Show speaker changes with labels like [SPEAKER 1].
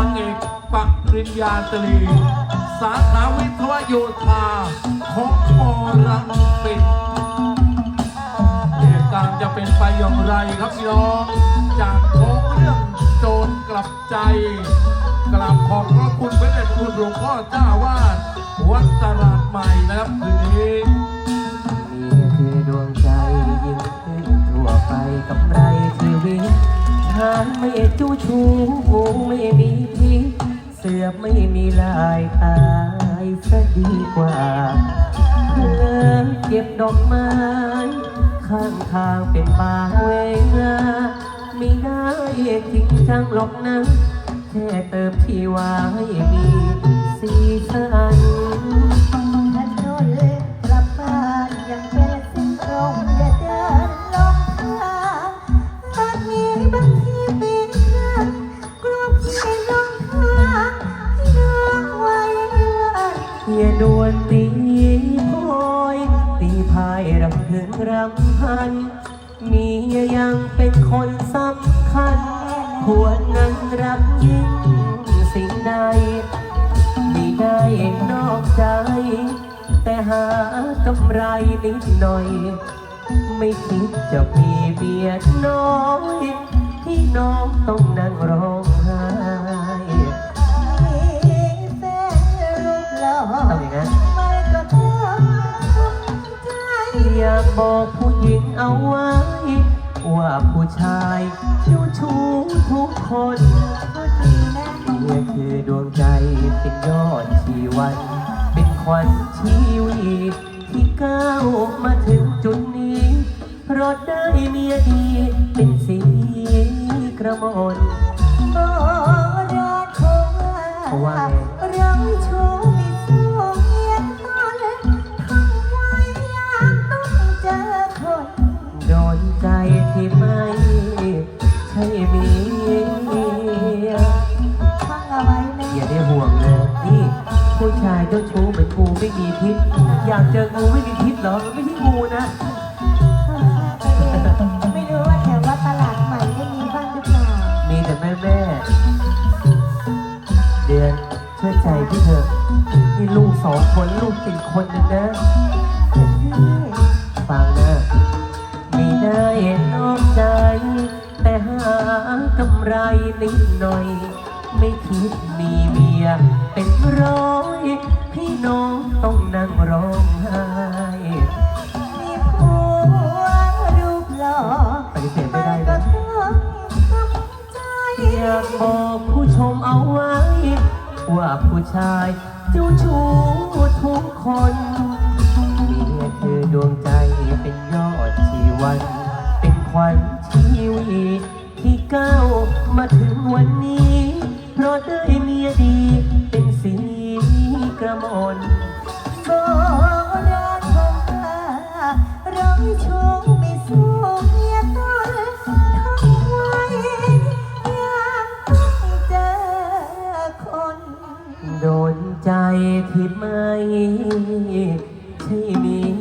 [SPEAKER 1] างเอกปริญญาตรี สาขาวิศวโยธาของมอรังสิตเหตุการณ์จะเป็นไปอย่างไรครับพี่น้อง จากของเรื่องโจรกลับใจกลับขอบพระคุณพระเดชคุณหลวงพ่อเจ้าวาดวัดตลาดใหม่นะครับคืนนี้
[SPEAKER 2] ไม่จู้ชูหูไม่มีพิษเสือบไม่มีลายตายซะดีกว่าเพื่อเก็บดอกไม้ ข้างทางเป็นป่าเวงาไม่ได้จริงจังหรอกนะแค่เติมที่วาให้มีสีสัน
[SPEAKER 3] ย่าดวน
[SPEAKER 2] ตีโพยตีพายรำพึงรำพัน มียังเป็นคนสำคัญควรนั้นรักยิ่งสิ่งใดม่ได้นอกใจ แต่หากำไรนิดหน่อย ไม่คิดจะมีเบียดน้อย ที่น้องต้องนั่งร้องไอยา
[SPEAKER 3] ก
[SPEAKER 2] บอกผู้หญิงเอาไว้ ว่าผู้ชายชู้ชู้ทุกคน
[SPEAKER 3] ก็ดีนะ
[SPEAKER 2] นี่คือดวงใจเป็นยอดชีวัน เป็นขวัญชีวิตที่ก้าวมาถึงจุดนี้เพราะได้เมียดีเป็นสีกระม
[SPEAKER 3] อน
[SPEAKER 2] ใช่เมีย
[SPEAKER 3] ฟังเอาไว้นะ
[SPEAKER 2] อย่าได้ห่วงเลยนี่ผู้ชายเจ้าชู้เหมือนงูไม่มีพิษ อยากเจองูไม่มีพิษเหรอมันไม่ใช่งูนะ
[SPEAKER 3] ไม่รู้ว่าแถววัดตลาดใหม่ได้มีบ้างหรือเปล่า
[SPEAKER 2] มีแต่แม่แม่เดือนเชื่อใจพี่เถอะนี่ลูกสองคนลูกติดคนนึงนะฟังนะไม่ได้ กำไรนิดหน่อย ไม่คิดมีเมีย เป็นร้อยพี่น้องต้องนั่งร้องไห้
[SPEAKER 3] มีผัวรูปหล่อ
[SPEAKER 2] ปฏิเสธไม่ได้
[SPEAKER 3] ก็
[SPEAKER 2] นะ
[SPEAKER 3] ต้องทำใจ
[SPEAKER 2] อยากบอกผู้ชมเอาไว้ ว่าผู้ชายเจ้าชู้ทุกคนนี่คือดวงใจ วันนี้ เพราะได้เมียดี เป็นสีกระมน
[SPEAKER 3] โบราณเขาว่าเราชูไม่สู้เมียตอนทำไว้ยามต้องเจอคน
[SPEAKER 2] โดนใจที่ไม่ใช่มี